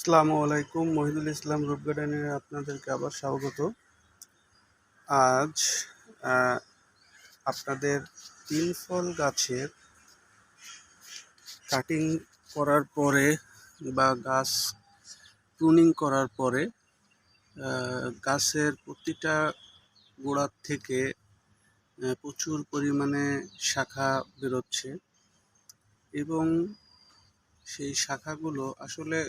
আসসালামু আলাইকুম মহিদুল ইসলাম রূপ গার্ডেনে আপনাদেরকে আবার স্বাগত। আজ আপনাদের তিন ফল গাছের কাটিং করার পরে বা গাছ প্রুনিং করার পরে গাছের প্রতিটা গোড়ার থেকে প্রচুর পরিমাণে শাখা বেরোচ্ছে। এবং সেই শাখাগুলো আসলে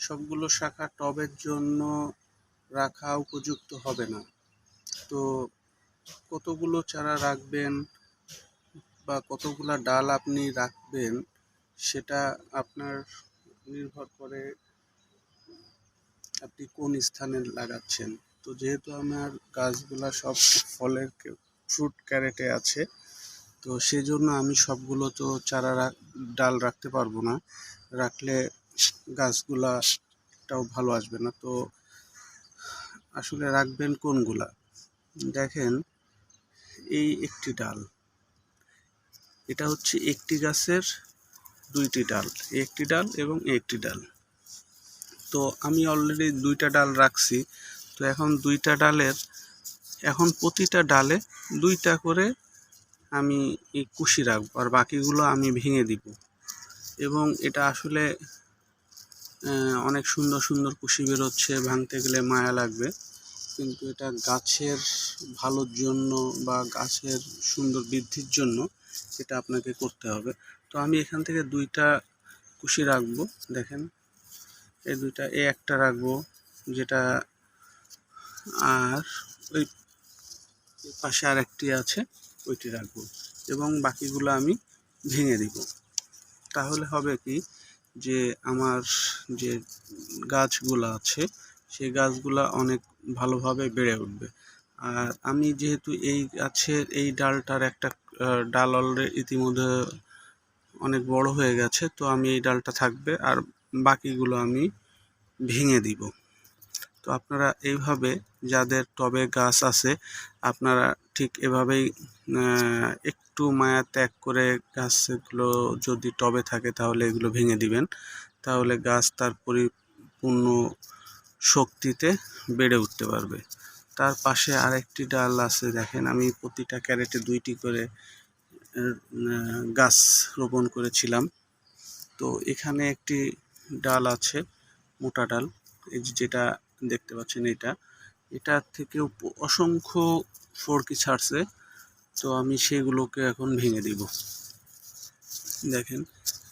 সবগুলো শাখা টবের জন্য রাখা উপযুক্ত হবে না। তো কতগুলো চারা রাখবেন বা কতগুলো ডাল আপনি রাখবেন, সেটা আপনার নির্ভর করে আপনি কোন স্থানে লাগাচ্ছেন। তো যেহেতু আমার গাছগুলা সব ফলের ফ্রুট ক্যারেটে আছে, তো সেজন্য আমি সবগুলো তো চারা ডাল রাখতে পারব না। রাখলে গাছগুলাটাও ভালো আসবে না। তো আসলে রাখবেন কোনগুলা? দেখেন, এই একটি ডাল। এটা হচ্ছে একটি গাছের দুইটি ডাল, একটি ডাল এবং একটি ডাল। তো আমি অলরেডি দুইটা ডাল রাখছি। তো এখন দুইটা ডালের, এখন প্রতিটা ডালে দুইটা করে আমি এই কুশি রাখব আর বাকিগুলো আমি ভেঙে দিব। এবং এটা আসলে অনেক সুন্দর সুন্দর কুশি বেরোচ্ছে, ভাঙতে গেলে মায়া লাগবে। কিন্তু এটা গাছের ভালোর জন্য বা গাছের সুন্দর বৃদ্ধির জন্য এটা আপনাকে করতে হবে। তো আমি এখান থেকে দুইটা কুশি রাখব, দেখেন। এই দুইটা এ একটা রাখব, যেটা আর ওই পাশে আর একটি আছে, ওইটি রাখব। এবং বাকিগুলো আমি ভেঙে দিব। তাহলে হবে কি যে আমার যে গাছগুলো আছে, সেই গাছগুলো অনেক ভালোভাবে বেড়ে উঠবে। আর আমি যেহেতু এই গাছের, এই ডালটার একটা ডাল অলরেডি ইতিমধ্যে অনেক বড় হয়ে গেছে, তো আমি এই ডালটা থাকবে আর বাকিগুলো আমি ভেঙে দিব। তো আপনারা এইভাবে যাদের টবে গাছ আছে, আপনারা ঠিক এভাবেই একটু মায়া ত্যাগ করে গাছগুলো যদি টবে থাকে তাহলে এগুলো ভেঙে দিবেন। তাহলে গাছ তার পরিপূর্ণ শক্তিতে বেড়ে উঠতে পারবে। তার পাশে আরেকটি ডাল আছে, দেখেন আমি প্রতিটা ক্যারেটে দুইটি করে গাছ রোপণ করেছিলাম। তো এখানে একটি ডাল আছে, মোটা ডাল। এই যেটা দেখতে পাচ্ছেন এটা এটা থেকেও অসংখ্য ফরকি ছাড়ছে। তো আমি সেগুলোকে এখন ভেঙে দিব। দেখেন,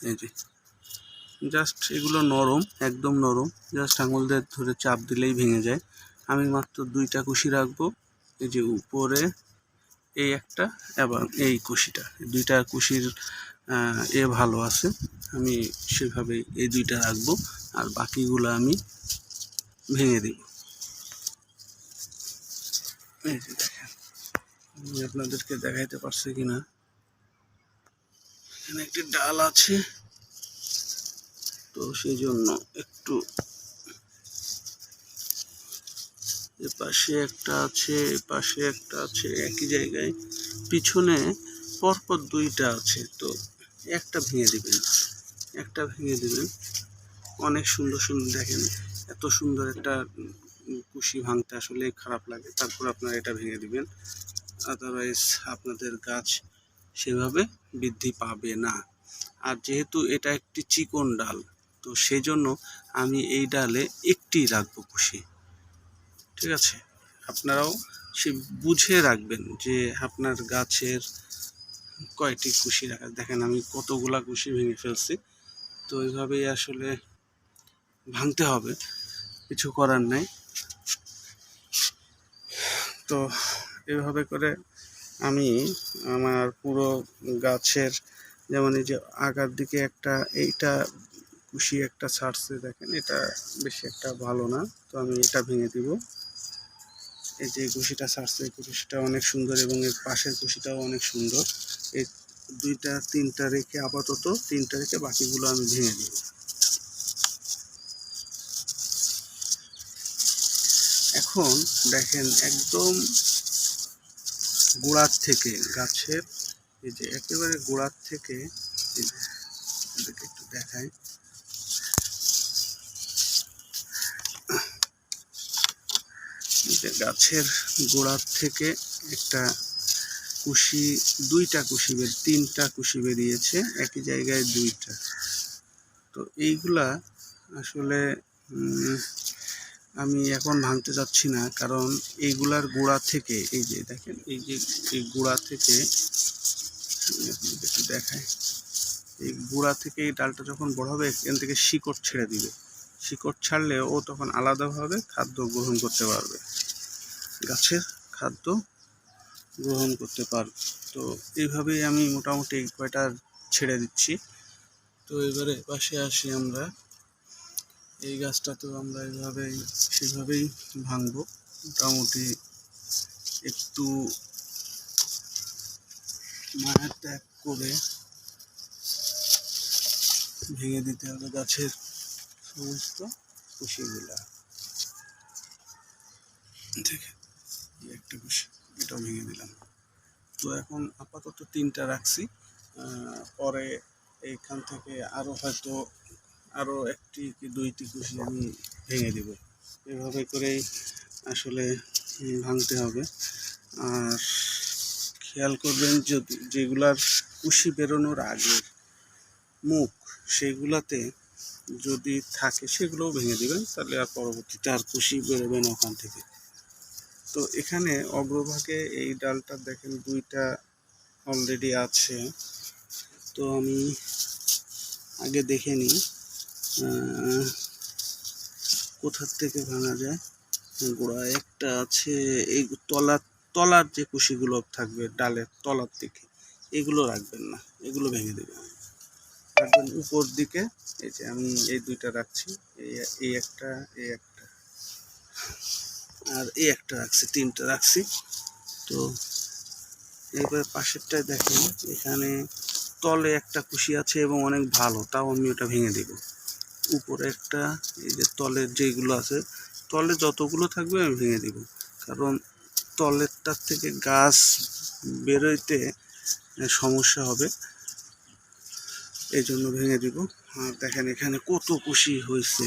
এই যে। জাস্ট এগুলো নরম, একদম নরম। জাস্ট আঙুল দিয়ে ধরে চাপ দিলেই ভেঙে যায়। আমি মাত্র দুইটা কুশি রাখব। এই যে উপরে এই একটা এবং এই কুশিটা। দুইটা কুশির এ ভালো আছে। আমি সেভাবে এই দুইটা রাখব। আর বাকিগুলো আমি ভেঙে দেখেন, আমি আপনাদেরকে দেখাইতে পারছি কিনা। এখানে একটি ডাল আছে। তো সেই জন্য একটু পাশে একটা আছে পাশে একটা আছে, একই জায়গায়। পিছনে পরপর দুইটা আছে। তো একটা ভেঙে দিবেন। একটা ভেঙে দিবেন। অনেক সুন্দর সুন্দর দেখেন। এত সুন্দর একটা কুশি ভাঙতে আসলে খারাপ লাগে। তারপর আপনারা এটা ভেঙে দিবেন। আদারওয়াইজ আপনাদের গাছ সেভাবে বৃদ্ধি পাবে না। আর যেহেতু এটা একটি চিকন ডাল, তো সেই জন্য আমি এই ডালে একটি রাখব কুশি। ঠিক আছে? আপনারাও সে বুঝে রাখবেন যে আপনার গাছের কয়টি কুশি রাখা। দেখেন আমি কতগুলা কুশি ভেঙে ফেলছি। তো এইভাবেই আসলে ভাঙতে হবে। কিছু করার নেই। তো এভাবে করে আমি আমার পুরো গাছের যেমন এই যে আগার দিকে একটা, এইটা কুশি একটা ছাড়ছে দেখেন, এটা বেশি একটা ভালো না। তো আমি এটা ভেঙে দিব। এই যে কুশিটা ছাড়ছে, এই কুশিটা অনেক সুন্দর এবং এর পাশের কুশিটাও অনেক সুন্দর। এই দুইটা, তিনটা রেখে আপাতত তিনটা রেখে বাকিগুলো আমি ভেঙে দিব। এখন দেখেন একদম গোড়ার থেকে গাছের এই যে একেবারে গোড়ার থেকে একটু দেখাই। গাছের গোড়ার থেকে একটা কুশি, দুইটা কুশি বের, তিনটা কুশি বেরিয়েছে, একই জায়গায় দুইটা। তো এইগুলা আসলে আমি এখন ভাঙতে যাচ্ছি না, কারণ এইগুলার গোড়া থেকে, এই যে দেখেন, এই যে, এই গোড়া থেকে একটু দেখাই, এই গোড়া থেকে এই ডালটা যখন বড় হবে, এখান থেকে শিকড় ছেড়ে দিবে। শিকড় ছাড়লে ও তখন আলাদাভাবে খাদ্য গ্রহণ করতে পারবে। গাছের খাদ্য গ্রহণ করতে পারবে। তো এইভাবেই আমি মোটামুটি কয়টা ছেড়ে দিচ্ছি। তো এবারে পাশে আসি আমরা। এই গাছটা তো আমরা এইভাবেই সেভাবেই ভাঙবো। মোটামুটি একটু মায়া ত্যাগ করে ভেঙে দিতে হবে গাছের সমস্ত কুশিগুলা। দেখে একটা কুশি এটাও ভেঙে দিলাম। তো এখন আপাতত তিনটা রাখছি। পরে এইখান থেকে আরও হয়তো আরও একটি কি দুইটি কুশি আমি ভেঙে দিব। এভাবে করেই আসলে ভাঙতে হবে। আর খেয়াল করবেন যদি যেগুলার কুশি বেরোনোর আগে মুখ সেগুলাতে যদি থাকে, সেগুলোও ভেঙে দিবেন, তাহলে আর পরবর্তীতে আর কুশি বেরোবেন ওখান থেকে। তো এখানে অগ্রভাগে এই ডালটা দেখেন দুইটা অলরেডি আছে। তো আমি আগে দেখে নিই। কোথার থেকে ভাঙা যায়? গোড়া একটা আছে, এই তলার তলার যে কুশিগুলো থাকবে ডালের তলার দিকে, এগুলো রাখবেন না, এগুলো ভেঙে দেবেন। রাখবেন উপর দিকে, এই যে আমি এই দুইটা রাখছি এই একটা এই একটা, আর এই একটা রাখছি, তিনটা রাখছি। তো এবার পাশেরটায় দেখেন, এখানে তলে একটা কুশি আছে এবং অনেক ভালো, তাও আমি ওটা ভেঙে দেব। উপরে একটা, এই যে তলের যেগুলো আছে, তলে যতগুলো থাকবে আমি ভেঙে দিব। কারণ তলেরটার থেকে গাছ বেরোইতে সমস্যা হবে। এই জন্য ভেঙে দিব। আর দেখেন এখানে কত খুশি হয়েছে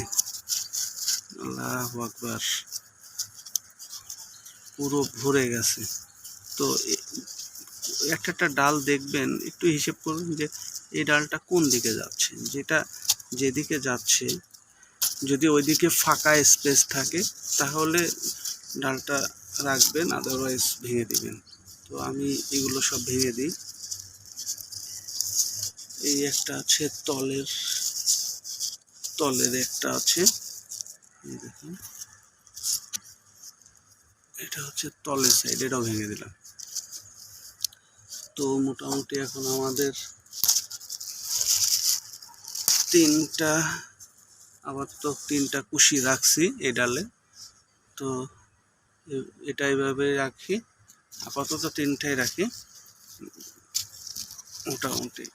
আল্লাহ আকবার। পুরো ভরে গেছে। তো একটা একটা ডাল দেখবেন, একটু হিসেব করুন যে, এই ডালটা কোন দিকে যাচ্ছে? যেটা যেদিকে যাচ্ছে, যদি ওইদিকে ফাঁকা স্পেস থাকে, তাহলে ডালটা রাখবেন আদারওয়াইজ ভেঙে দিবেন। তো আমি এগুলো সব ভেঙে দিই। এই একটা আছে তলের তলের একটা আছে। দেখুন। এটা হচ্ছে তলের সাইড এটাও ভেঙে দিলাম। তো মোটামুটি এখন আমাদের তিনটা, আবার তো তিনটা কুশি রাখছি এই ডালে। তো এটা এইভাবে রাখি, আপাতত তিনটাই রাখি। মোটামুটি।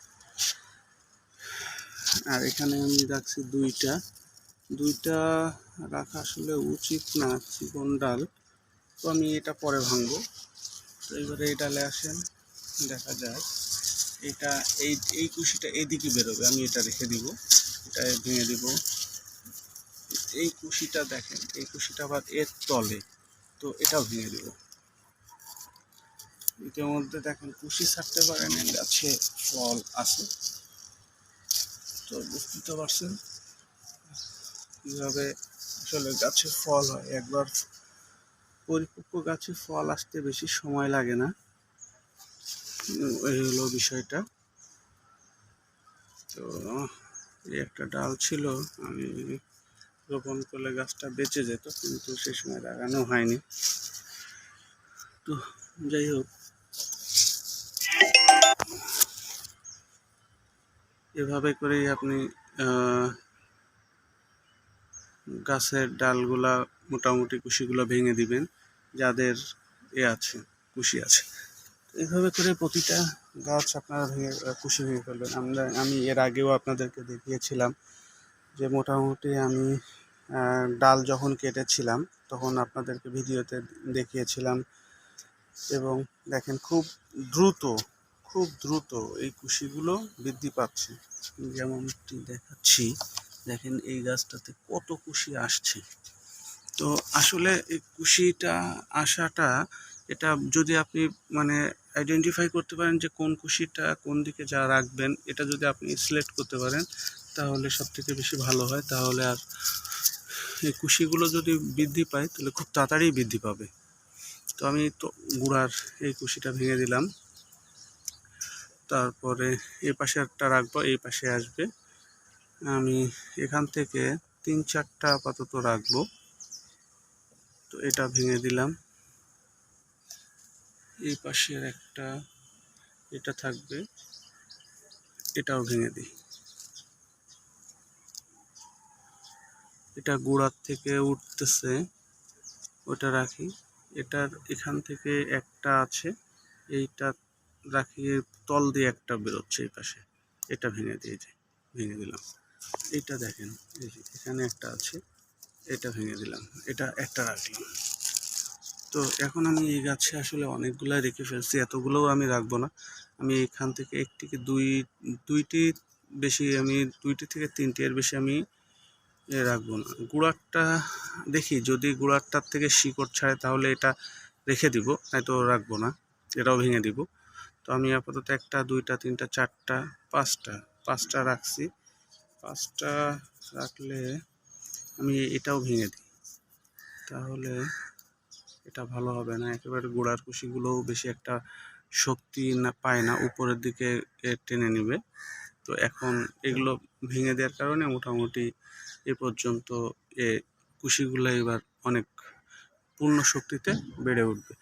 আর এখানে আমি রাখছি দুইটা। দুইটা রাখা আসলে উচিত না চিকন ডাল। তো আমি এটা পরে ভাঙবো। তো এবারে এই ডালে আসেন, দেখা যায়। এটা এই এই কুশিটা এইদিকে বেরোবে, আমি এটা রেখে দিব, এটা ভেঙে দিব। এই কুশিটা দেখেন, এই কুশিটা আবার এর তলে, তো এটাও ভেঙে দিব। ইতিমধ্যে দেখেন কুশি ছাড়তে পারেন গাছে ফল আছে। তো বুঝতে পারছেন কীভাবে আসলে গাছে ফল হয়। একবার পরিপক্ক গাছে ফল আসতে বেশি সময় লাগে না। এই হলো বিষয়টা। তো এই একটা ডাল ছিল, আমি রোপণ করলে গাছটা বেঁচে যেত, কিন্তু সে সময় লাগানো হয়নি। তো যাই হোক। এভাবে করেই আপনি গাছের ডালগুলা মোটামুটি কুশিগুলো ভেঙে দিবেন, যাদের এ আছে, কুশি আছে। এইভাবে করে প্রতিটা গাছ আপনারা ভেঙে খুশি ভেঙে ফেলবেন। আমরা, আমি এর আগেও আপনাদেরকে দেখিয়েছিলাম যে মোটামুটি আমি ডাল যখন কেটেছিলাম, তখন আপনাদেরকে ভিডিওতে দেখিয়েছিলাম এবং দেখেন খুব দ্রুত খুব দ্রুত এই কুশিগুলো বৃদ্ধি পাচ্ছে। যেমনটি দেখাচ্ছি, দেখেন এই গাছটাতে কত কুশি আসছে। তো আসলে এই কুশিটা আসাটা, এটা যদি আপনি মানে আইডেন্টিফাই করতে পারেন যে কোন কুশিটা কোন দিকে যা রাখবেন, এটা যদি আপনি সিলেক্ট করতে পারেন, তাহলে সব থেকে বেশি ভালো হয়। তাহলে আর এই কুশিগুলো যদি বৃদ্ধি পায়, তাহলে খুব তাড়াতাড়ি বৃদ্ধি পাবে। তো আমি তো গুড়ার এই কুশিটা ভেঙে দিলাম। তারপরে এই পাশে একটা রাখব, এই পাশে আসবে। আমি এখান থেকে তিন চারটা আপাতত রাখব। তো এটা ভেঙে দিলাম। এই পাশের একটা এটা থাকবে, এটাও ভেঙে দিই। এটা গোড়ার থেকে উঠতেছে, ওটা রাখি। এটার এখান থেকে একটা আছে, এইটা রাখি, তল দিয়ে একটা বেরোচ্ছে এই পাশে। এটা ভেঙে দিয়ে ভেঙে দিলাম। এটা দেখেন এখানে একটা আছে, এটা ভেঙে দিলাম। এটা একটা রাখলাম। তো এখন আমি এই গাছে আসলে অনেকগুলো রেখে ফেলছি, এতগুলোও আমি রাখব না। আমি এখান থেকে একটিকে দুই, দুইটি বেশি আমি, দুইটি থেকে তিনটি এর বেশি আমি রাখব না। গুড়ারটা দেখি, যদি গুড়ারটার থেকে শিকড় ছাড়ে তাহলে এটা রেখে দিব, নয়তো রাখব না, এটাও ভেঙে দিব। তো আমি আপাতত একটা, দুইটা, তিনটা, চারটা, পাঁচটা পাঁচটা রাখছি। পাঁচটা রাখলে আমি এটাও ভেঙে দিই। তাহলে এটা ভালো হবে না। একেবারে গোড়ার কুশিগুলোও বেশি একটা শক্তি না পায় না, উপরের দিকে টেনে নেবে। তো এখন এগুলো ভেঙে দেওয়ার কারণে মোটামুটি এ পর্যন্ত এ কুশিগুলো এবার অনেক পূর্ণ শক্তিতে বেড়ে উঠবে।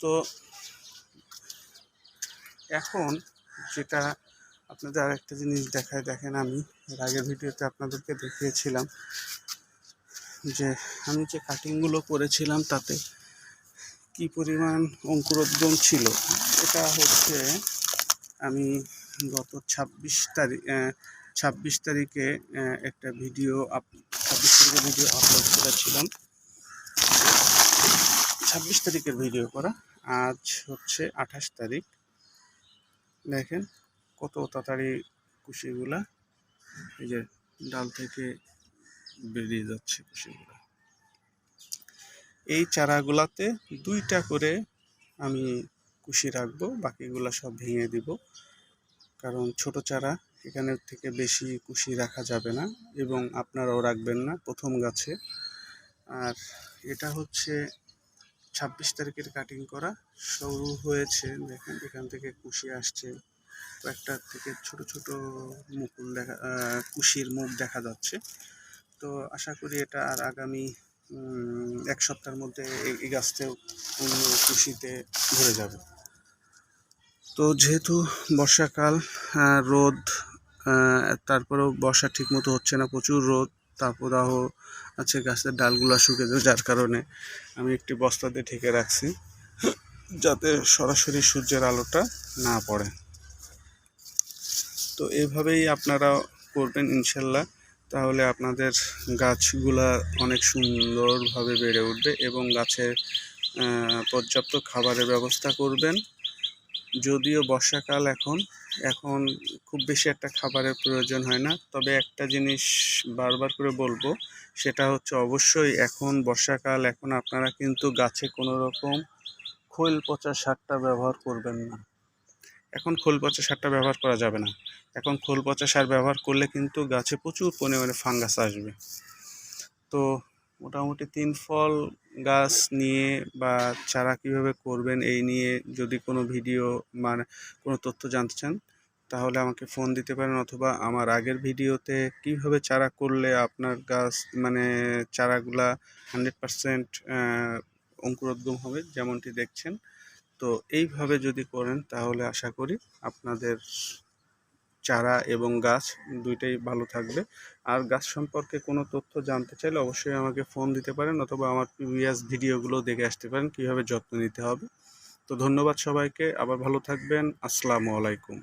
তো এখন যেটা আপনাদের আরেকটা জিনিস দেখায়, দেখেন আমি, এর আগের ভিডিওতে আপনাদেরকে দেখিয়েছিলাম যে আমি যে কাটিংগুলো করেছিলাম তাতে কি পরিমাণ অঙ্কুরোদ্গম ছিল, এটা হচ্ছে আমি গত ছাব্বিশ তারিখ ছাব্বিশ তারিখে একটা ভিডিও আপ ছাব্বিশ তারিখে ভিডিও আপলোড করেছিলাম। ছাব্বিশ তারিখের ভিডিও করা, আজ হচ্ছে আঠাশ তারিখ। দেখেন কত তাড়াতাড়ি কুশিগুলা এই যে ডাল থেকে বেরিয়ে যাচ্ছে কুশিগুলা এই চারাগুলাতে দুইটা করে আমি কুশি রাখব, বাকিগুলো সব ভেঙে দিব। কারণ ছোট চারা এখানের থেকে বেশি কুশি রাখা যাবে না এবং আপনারাও রাখবেন না প্রথম গাছে। আর এটা হচ্ছে ছাব্বিশ তারিখের কাটিং করা, শুরু হয়েছে, দেখেন এখান থেকে কুশি আসছে। কয়েকটা থেকে ছোট ছোট মুকুল দেখা কুশির মুখ দেখা যাচ্ছে। তো আশা করি এটা আর আগামী এক সপ্তাহের মধ্যে এই- গাছটাও পূর্ণ কুশিতে ভরে যাবে। তো যেহেতু বর্ষাকাল রোদ তারপরেও বর্ষা ঠিক মতো হচ্ছে না, প্রচুর রোদ, তাপদাহ আছে, গাছের ডালগুলো শুকে যায়, যার কারণে আমি একটি বস্তাতে ঢেকে রাখছি, যাতে সরাসরি সূর্যের আলোটা না পড়ে। তো এভাবেই আপনারা করবেন ইনশাল্লাহ। তাহলে আপনাদের গাছগুলা অনেক সুন্দরভাবে বেড়ে উঠবে এবং গাছের পর্যাপ্ত খাবারের ব্যবস্থা করবেন। যদিও বর্ষাকাল এখন এখন খুব বেশি একটা খাবারের প্রয়োজন হয় না। তবে একটা জিনিস বারবার করে বলব, সেটা হচ্ছে অবশ্যই এখন বর্ষাকাল, এখন আপনারা কিন্তু গাছে কোনো রকম খৈল পচা সারটা ব্যবহার করবেন না। এখন খোল পচা সারটা ব্যবহার করা যাবে না। এখন খোল পচা সার ব্যবহার করলে কিন্তু গাছে প্রচুর পরিমাণে ফাঙ্গাস আসবে। তো মোটামুটি তিন ফল গাছ নিয়ে বা চারা কীভাবে করবেন এই নিয়ে যদি কোনো ভিডিও মানে কোনো তথ্য জানতে চান, তাহলে আমাকে ফোন দিতে পারেন অথবা আমার আগের ভিডিওতে কীভাবে চারা করলে আপনার গাছ মানে চারাগুলা হান্ড্রেড পারসেন্ট অঙ্কুরোদ্গম হবে, যেমনটি দেখছেন। তো এইভাবে যদি করেন তাহলে আশা করি আপনাদের চারা এবং গাছ দুইটাই ভালো থাকবে। আর গাছ সম্পর্কে কোনো তথ্য জানতে চাইলে অবশ্যই আমাকে ফোন দিতে পারেন অথবা আমার প্রিভিয়াস ভিডিওগুলো দেখে আসতে পারেন কীভাবে যত্ন নিতে হবে। তো ধন্যবাদ সবাইকে, আবার ভালো থাকবেন। আসসালামু আলাইকুম।